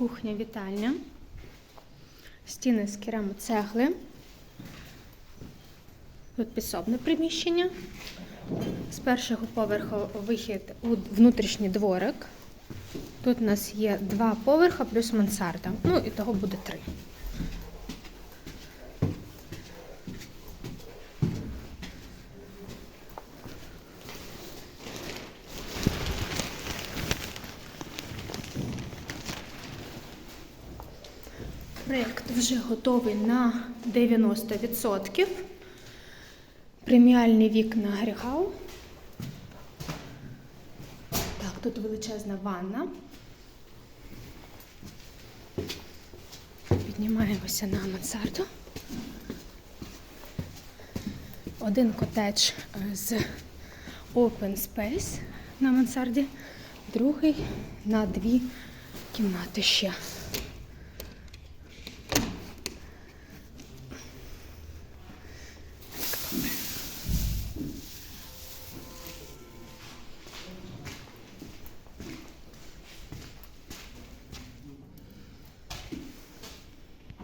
кухня, вітальня. Стіни з керамоцегли. Тут підсобне приміщення. З першого поверху вихід у внутрішній дворик. Тут у нас є два поверха плюс мансарда. Ну і того буде три. Проєкт вже готовий на 90%. Преміальні вікна Грігау. Так, тут величезна ванна. Піднімаємося на мансарду. Один котедж е, з open space на мансарді, другий на дві кімнати ще.